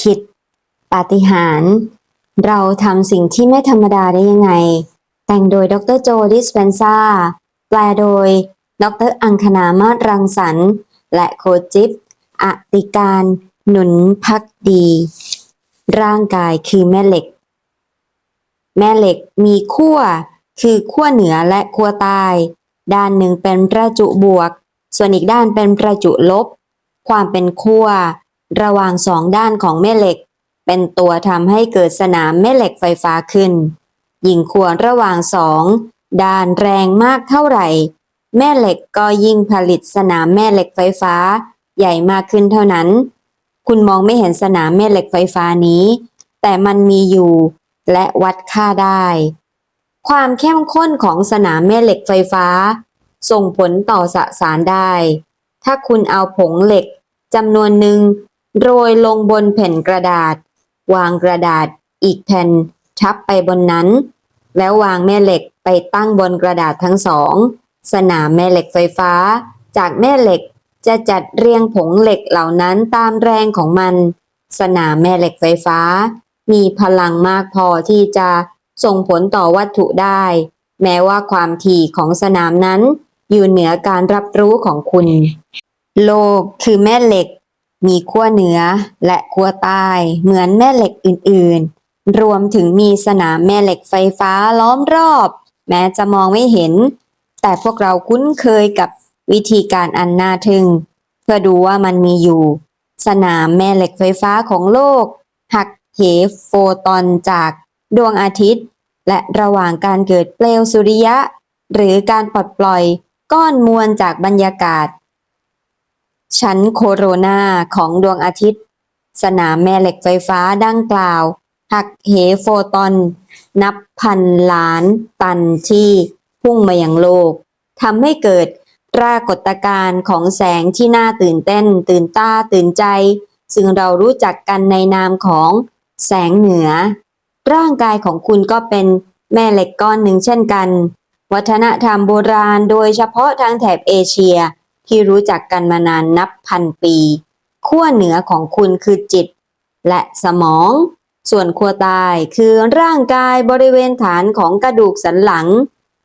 คิดปาฏิหาริย์เราทำสิ่งที่ไม่ธรรมดาได้ยังไง แต่งโดยดรโจดิสเปนซาแปลโดย ดรอังคณามาศรังสรรค์ และโคจิบอติการหนุนพักดี ร่างกายคือแม่เหล็ก แม่เหล็กมีขั้ว คือขั้วเหนือและขั้วใต้ ด้านหนึ่งเป็นประจุบวก ส่วนอีกด้านเป็นประจุลบ ความเป็นขั้ว ระหว่างสองด้านของแม่เหล็ก เป็นตัวทำให้เกิดสนามแม่เหล็กไฟฟ้าขึ้น ยิ่งขั้วระหว่างสองด้านแรงมากเท่าไหร่ แม่เหล็กก็ยิ่งผลิตสนามแม่เหล็กไฟฟ้า ใหญ่มากขึ้นเท่านั้น คุณมองไม่เห็นสนามแม่เหล็กไฟฟ้านี้ แต่มันมีอยู่และวัดค่าได้ ความเข้มข้นของสนามแม่เหล็กไฟฟ้า ส่งผลต่อสสารได้ ถ้าคุณเอาผงเหล็กจำนวนหนึ่ง โรยลงบนแผ่นกระดาษ วางกระดาษอีกแผ่นทับไปบนนั้น แล้ววางแม่เหล็กไปตั้งบนกระดาษทั้งสอง สนามแม่เหล็กไฟฟ้า จากแม่เหล็กจะจัดเรียงผงเหล็กเหล่านั้นตามแรงของมัน สนามแม่เหล็กไฟฟ้า มีพลังมากพอที่จะส่งผลต่อวัตถุได้ แม้ว่าความถี่ของสนามนั้น อยู่เหนือการรับรู้ของคุณ โลกคือแม่เหล็ก มีขั้วเหนือและขั้วใต้เหมือนแม่เหล็กอื่นๆ รวมถึงมีสนามแม่เหล็กไฟฟ้าล้อมรอบ แม้จะมองไม่เห็น แต่พวกเราคุ้นเคยกับวิธีการอันน่าทึ่ง เพื่อดูว่ามันมีอยู่ สนามแม่เหล็กไฟฟ้าของโลก หักเหโฟตอนจากดวงอาทิตย์ และระหว่างการเกิดเปลวสุริยะ หรือการปลดปล่อยก้อนมวลจากบรรยากาศ ชั้นโคโรนาของดวงอาทิตย์ สนามแม่เหล็กไฟฟ้าดังกล่าว หักเหโฟตอน นับพันล้านตันที่พุ่งมาอยังโลกทำให้เกิดปรากฏการณ์ของแสงที่น่าตื่นเต้น ตื่นตาตื่นใจ ซึ่งเรารู้จักกันในนามของแสงเหนือ ร่างกายของคุณก็เป็นแม่เหล็กก้อนหนึ่งเช่นกัน วัฒนธรรมโบราณโดยเฉพาะทางแถบเอเชีย ที่รู้จักกันมานานนับพันปีขั้วเหนือของคุณคือจิต และสมอง ส่วนขั้วใต้คือร่างกายบริเวณฐานของกระดูกสันหลัง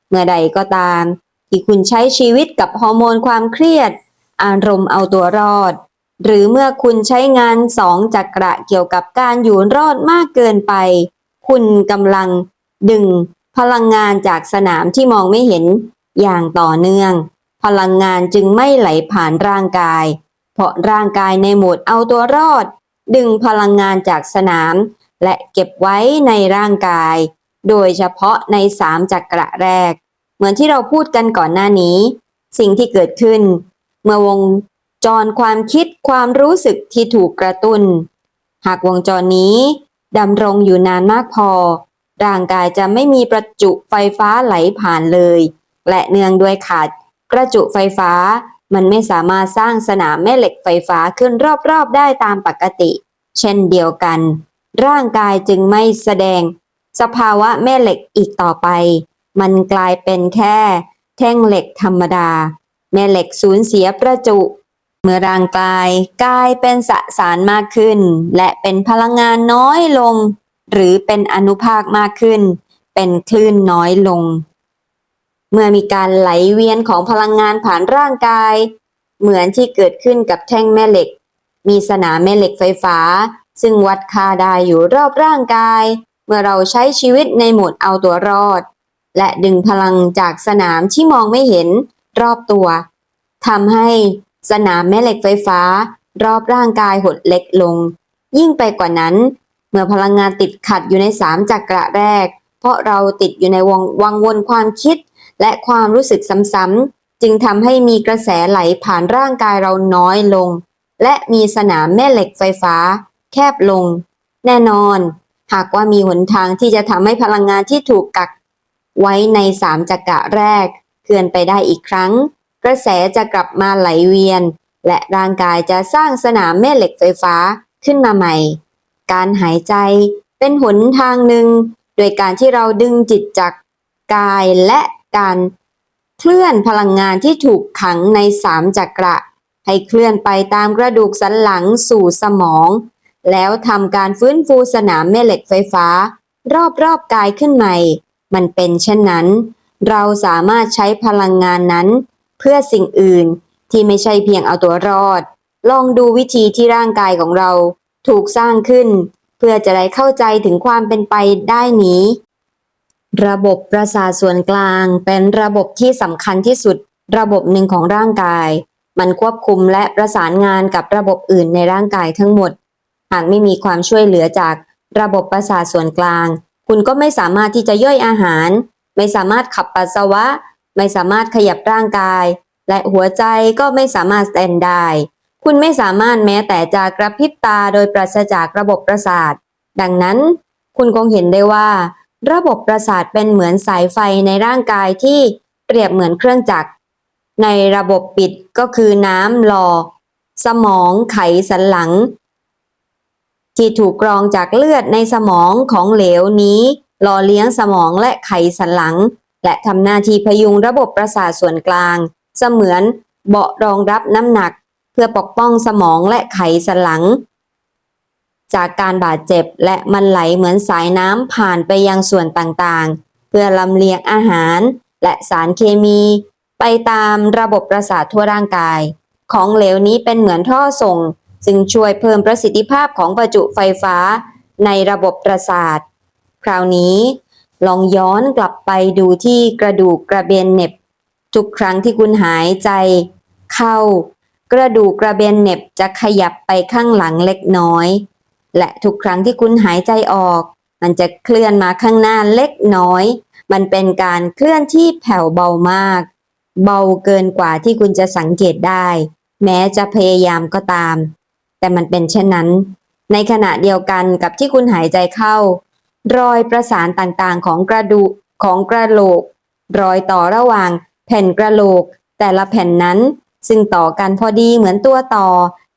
เมื่อใดก็ตาม ที่คุณใช้ชีวิตกับฮอร์โมนความเครียด อารมณ์เอาตัวรอด หรือเมื่อคุณใช้งานสองจักระเกี่ยวกับการอยู่รอดมากเกินไป คุณกำลังดึงพลังงานจากสนามที่มองไม่เห็นอย่างต่อเนื่อง พลังงานจึงไม่ไหลผ่านร่างกาย เพราะร่างกายในโหมดเอาตัวรอด ดึงพลังงานจากสนาม และเก็บไว้ในร่างกาย โดยเฉพาะในสามจักระแรก เหมือนที่เราพูดกันก่อนหน้านี้ สิ่งที่เกิดขึ้น เมื่อวงจรความคิดความรู้สึกที่ถูกกระตุ้น หากวงจรนี้ดำรงอยู่นานมากพอ ร่างกายจะไม่มีประจุไฟฟ้าไหลผ่านเลย และเนื่องด้วยขาด ประจุไฟฟ้า มันไม่สามารถสร้างสนามแม่เหล็กไฟฟ้าขึ้นรอบๆได้ตามปกติ เช่นเดียวกัน ร่างกายจึงไม่แสดง สภาวะแม่เหล็กอีกต่อไป มันกลายเป็นแค่ แท่งเหล็กธรรมดา แม่เหล็กสูญเสียประจุ เมื่อร่างกายกลายเป็นสสารมากขึ้น และเป็นพลังงานน้อยลง หรือเป็นอนุภาคมากขึ้น เป็นคลื่นน้อยลง เมื่อมีการไหลเวียนของพลังงานผ่านร่างกาย เหมือนที่เกิดขึ้นกับแท่งแม่เหล็ก มีสนามแม่เหล็กไฟฟ้า ซึ่งวัดค่าได้อยู่รอบร่างกาย เมื่อเราใช้ชีวิตในโหมดเอาตัวรอด และดึงพลังจากสนามที่มองไม่เห็นรอบตัวทำให้สนามแม่เหล็กไฟฟ้า รอบร่างกายหดเล็กลง ยิ่งไปกว่านั้น เมื่อพลังงานติดขัดอยู่ในสามจักระแรก เพราะเราติดอยู่ในวงวังวนความคิด และความรู้สึกซ้ำๆจึงทำให้มีกระแสไหลผ่านร่างกายเราน้อยลง และมีสนามแม่เหล็กไฟฟ้า แคบลง แน่นอน หากว่ามีหนทางที่จะทำให้พลังงานที่ถูกกัก ไว้ในสามจักระแรกเคลื่อนไปได้อีกครั้ง กระแสจะกลับมาไหลเวียน และร่างกายจะสร้างสนามแม่เหล็กไฟฟ้าขึ้นมาใหม่ การหายใจเป็นหนทางหนึ่งโดยการที่เราดึงจิตจากกายและ การเคลื่อนพลังงานที่ถูกขังในสามจักระ ให้เคลื่อนไปตามกระดูกสันหลังสู่สมอง แล้วทำการฟื้นฟูสนามแม่เหล็กไฟฟ้า รอบๆกายขึ้นใหม่ มันเป็นเช่นนั้น เราสามารถใช้พลังงานนั้น เพื่อสิ่งอื่นที่ไม่ใช่เพียงเอาตัวรอด ลองดูวิธีที่ร่างกายของเราถูกสร้างขึ้น เพื่อจะได้เข้าใจถึงความเป็นไปได้นี้ ระบบประสาทส่วนกลางเป็นระบบที่สำคัญที่สุด ระบบหนึ่งของร่างกาย มันควบคุมและประสานงานกับระบบอื่นในร่างกายทั้งหมด หากไม่มีความช่วยเหลือจากระบบประสาทส่วนกลาง คุณก็ไม่สามารถที่จะย่อยอาหาร ไม่สามารถขับปัสสาวะ ไม่สามารถขยับร่างกาย และหัวใจก็ไม่สามารถสแตนได้ คุณไม่สามารถแม้แต่จะกระพริบตาโดยปราศจากระบบประสาท ดังนั้น คุณคงเห็นได้ว่า ระบบประสาทเป็นเหมือนสายไฟในร่างกายที่เปรียบเหมือนเครื่องจักร ในระบบปิดก็คือน้ำหล่อ สมองไขสันหลัง ที่ถูกกรองจากเลือดในสมองของเหลวนี้หล่อเลี้ยงสมองและไขสันหลัง และทำหน้าที่พยุงระบบประสาทส่วนกลาง เสมือนเบาะรองรับน้ำหนัก เพื่อปกป้องสมองและไขสันหลัง จากการบาดเจ็บและมันไหลเหมือนสายน้ำผ่านไปยังส่วนต่างๆ เพื่อลำเลียงอาหาร และสารเคมี ไปตามระบบประสาททั่วร่างกาย ของเหลวนี้เป็นเหมือนท่อส่งซึ่งช่วยเพิ่มประสิทธิภาพของประจุไฟฟ้าในระบบประสาท คราวนี้ ลองย้อนกลับไปดูที่กระดูกกระเบนเน็บ ทุกครั้งที่คุณหายใจ เข้า กระดูกกระเบนเน็บจะขยับไปข้างหลังเล็กน้อย และทุกครั้งที่คุณหายใจออก มันจะเคลื่อนมาข้างหน้าเล็กน้อย มันเป็นการเคลื่อนที่แผ่วเบามาก เบาเกินกว่าที่คุณจะสังเกตได้ แม้จะพยายามก็ตาม แต่มันเป็นเช่นนั้น ในขณะเดียวกันกับที่คุณหายใจเข้า รอยประสานต่างๆของกระดูกของกระโหลก รอยต่อระหว่าง แผ่นกระโหลก แต่ละแผ่นนั้นซึ่งต่อกันพอดีเหมือนตัวต่อ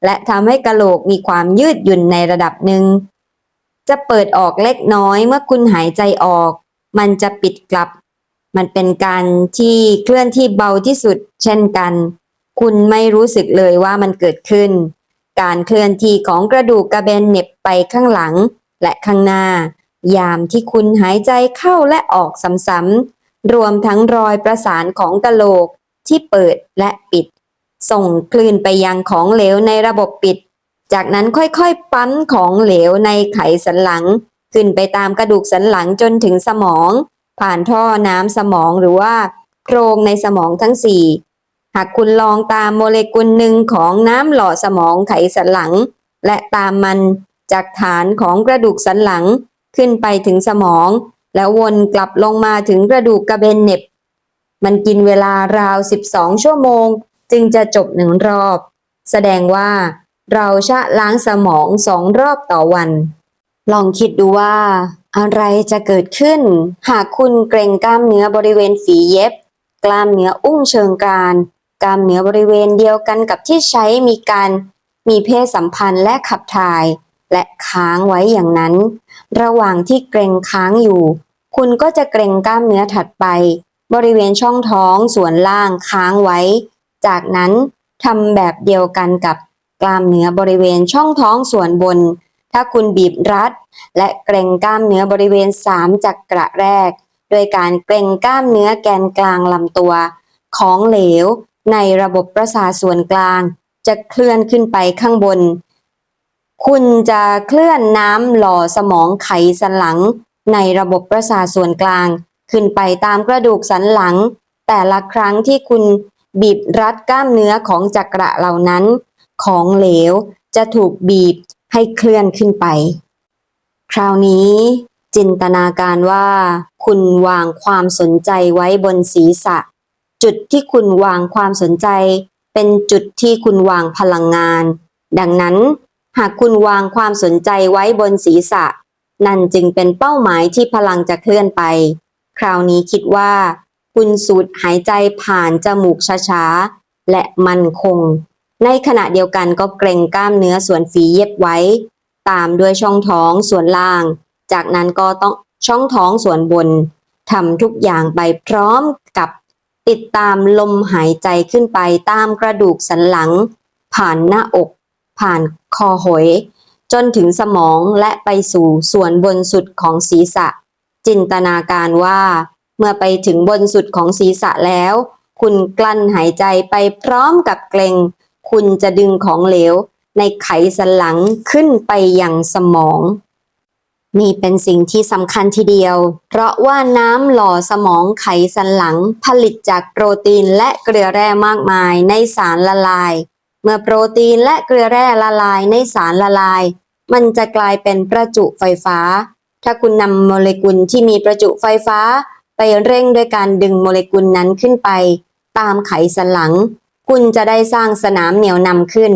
และทำให้กระโหลกมีความยืดหยุ่นในระดับหนึ่ง จะเปิดออกเล็กน้อยเมื่อคุณหายใจออก มันจะปิดกลับ มันเป็นการที่เคลื่อนที่เบาที่สุด เช่นกัน คุณไม่รู้สึกเลยว่ามันเกิดขึ้น การเคลื่อนที่ของกระดูกกระเบนเหน็บไปข้างหลังและข้างหน้า ยามที่คุณหายใจเข้าและออกซ้ำๆรวมทั้งรอยประสานของกะโหลกที่เปิดและปิด ส่งคลื่นไปยังของเหลวในระบบปิด จากนั้นค่อยๆปั๊มของเหลวในไขสันหลัง ขึ้นไปตามกระดูกสันหลังจนถึงสมอง ผ่านท่อน้ำสมองหรือว่าโพรงในสมองทั้งสี่หากคุณลองตามโมเลกุลหนึ่งของน้ำหล่อสมองไขสันหลัง และตามมันจากฐานของกระดูกสันหลังขึ้นไปถึงสมอง แล้ววนกลับลงมาถึงกระดูกกระเบนเน็บ มันกินเวลาราว 12 ชั่วโมง จึงจะจบหนึ่งรอบ แสดงว่า เราชะล้างสมองสองรอบต่อวัน ลองคิดดูว่า อะไรจะเกิดขึ้น หากคุณเกรงกล้ามเนื้อบริเวณฝีเย็บ กล้ามเนื้ออุ้งเชิงกรานกล้ามเนื้อบริเวณเดียวกันกับที่ใช้มีการมีเพศสัมพันธ์และขับถ่าย และค้างไว้อย่างนั้น ระหว่างที่เกรงค้างอยู่ คุณก็จะเกรงกล้ามเนื้อถัดไป บริเวณช่องท้องส่วนล่างค้างไว้ จากนั้นทำแบบเดียวกันกับกล้ามเนื้อบริเวณช่องท้องส่วนบน ถ้าคุณบีบรัด และเกรงกล้ามเนื้อบริเวณสามจักระแรก โดยการเกรงกล้ามเนื้อแกนกลางลำตัว ของเหลว ในระบบประสาทส่วนกลาง จะเคลื่อนขึ้นไปข้างบน คุณจะเคลื่อนน้ำหล่อสมองไขสันหลัง ในระบบประสาทส่วนกลาง ขึ้นไปตามกระดูกสันหลัง แต่ละครั้งที่คุณ บีบรัดกล้ามเนื้อของจักระเหล่านั้น ของเหลวจะถูกบีบให้เคลื่อนขึ้นไป คราวนี้ จินตนาการว่า คุณวางความสนใจไว้บนศีรษะ จุดที่คุณวางความสนใจ เป็นจุดที่คุณวางพลังงาน ดังนั้น หากคุณวางความสนใจไว้บนศีรษะ นั่นจึงเป็นเป้าหมายที่พลังจะเคลื่อนไป คราวนี้คิดว่า คุณสูดหายใจผ่านจมูกช้าๆ และมั่นคง ในขณะเดียวกันก็เกรงกล้ามเนื้อส่วนฝีเย็บไว้ ตามด้วยช่องท้องส่วนล่าง จากนั้นก็ต้องช่องท้องส่วนบนทำทุกอย่างไปพร้อมกับติดตามลมหายใจขึ้นไปตามกระดูกสันหลัง ผ่านหน้าอก ผ่านคอหอยจนถึงสมองและไปสู่ส่วนบนสุดของศีรษะ จินตนาการว่า เมื่อไปถึงบนสุดของศีรษะแล้ว คุณกลั้นหายใจไปพร้อมกับเกรง คุณจะดึงของเหลว ในไขสันหลังขึ้นไปยังสมอง นี่เป็นสิ่งที่สำคัญทีเดียว เพราะว่าน้ำหล่อสมองไขสันหลังผลิตจากโปรตีนและเกลือแร่มากมายในสารละลาย เมื่อโปรตีนและเกลือแร่ละลายในสารละลาย มันจะกลายเป็นประจุไฟฟ้า ถ้าคุณนำโมเลกุลที่มีประจุไฟฟ้า ไปเร่งด้วยการดึงโมเลกุลนั้นขึ้นไป ตามไขสันหลัง คุณจะได้สร้างสนามเหนี่ยวนำขึ้น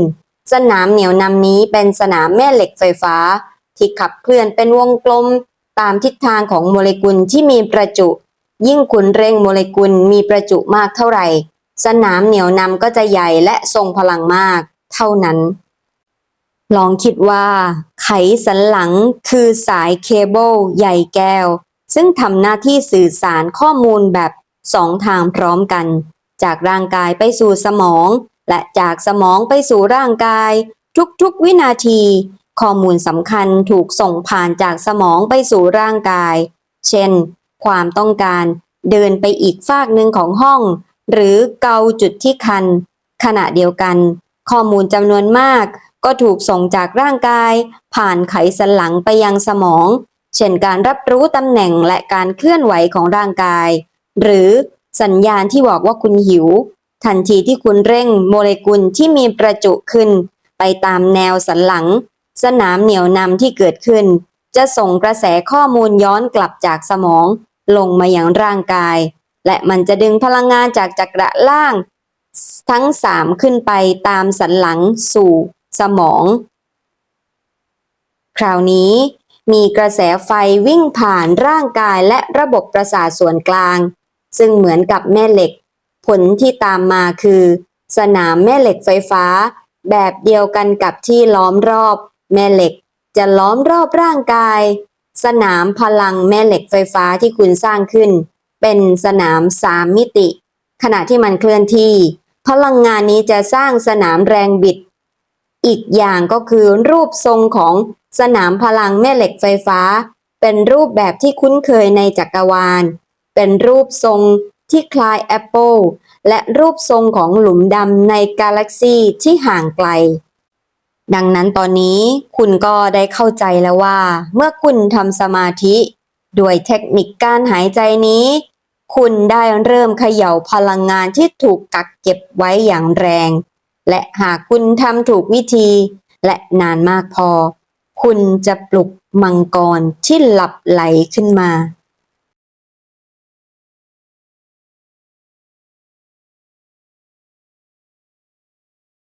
สนามเหนี่ยวนำนี้เป็นสนามแม่เหล็กไฟฟ้า ที่ขับเคลื่อนเป็นวงกลมตามทิศทางของโมเลกุลที่มีประจุ ยิ่งคุณเร่งโมเลกุลมีประจุมากเท่าไหร่ สนามเหนี่ยวนำก็จะใหญ่และทรงพลังมาก เท่านั้น ลองคิดว่า ไขสันหลังคือสายเคเบิลใหญ่แก้ว ซึ่งทำหน้าที่สื่อสารข้อมูลแบบสองทางพร้อมกัน จากร่างกายไปสู่สมอง และจากสมองไปสู่ร่างกาย ทุกๆวินาที ข้อมูลสำคัญถูกส่งผ่านจากสมองไปสู่ร่างกาย เช่น ความต้องการเดินไปอีกฟากหนึ่งของห้อง หรือเกาจุดที่คัน ขณะเดียวกัน ข้อมูลจำนวนมากก็ถูกส่งจากร่างกาย ผ่านไขสันหลังไปยังสมอง เช่นการรับรู้ตำแหน่งและการเคลื่อนไหวของร่างกาย หรือสัญญาณที่บอกว่าคุณหิว ทันทีที่คุณเร่งโมเลกุลที่มีประจุขึ้น ไปตามแนวสันหลัง สนามเหนี่ยวนำที่เกิดขึ้น จะส่งกระแสข้อมูลย้อนกลับจากสมอง ลงมาอยังร่างกาย และมันจะดึงพลังงานจากจักระล่าง ทั้งสามขึ้นไปตามสันหลังสู่สมอง คราวนี้ มีกระแสไฟวิ่งผ่านร่างกายและระบบประสาทส่วนกลาง ซึ่งเหมือนกับแม่เหล็ก ผลที่ตามมาคือ สนามแม่เหล็กไฟฟ้า แบบเดียวกันกับที่ล้อมรอบ แม่เหล็ก จะล้อมรอบร่างกาย สนามพลังแม่เหล็กไฟฟ้าที่คุณสร้างขึ้น เป็นสนามสามมิติ ขณะที่มันเคลื่อนที่ พลังงานนี้จะสร้างสนามแรงบิด อีกอย่างก็คือรูปทรงของ สนามพลังแม่เหล็กไฟฟ้า เป็นรูปแบบที่คุ้นเคยในจักรวาล เป็นรูปทรงที่คล้ายแอปเปิลและรูปทรงของหลุมดำในกาแล็กซีที่ห่างไกล ดังนั้นตอนนี้คุณก็ได้เข้าใจแล้วว่า เมื่อคุณทำสมาธิด้วยเทคนิคการหายใจนี้ คุณได้เริ่มเขย่าพลังงานที่ถูกกักเก็บไว้อย่างแรง และหากคุณทำถูกวิธี และนานมากพอ คุณจะปลุกมังกรที่หลับไหลขึ้นมา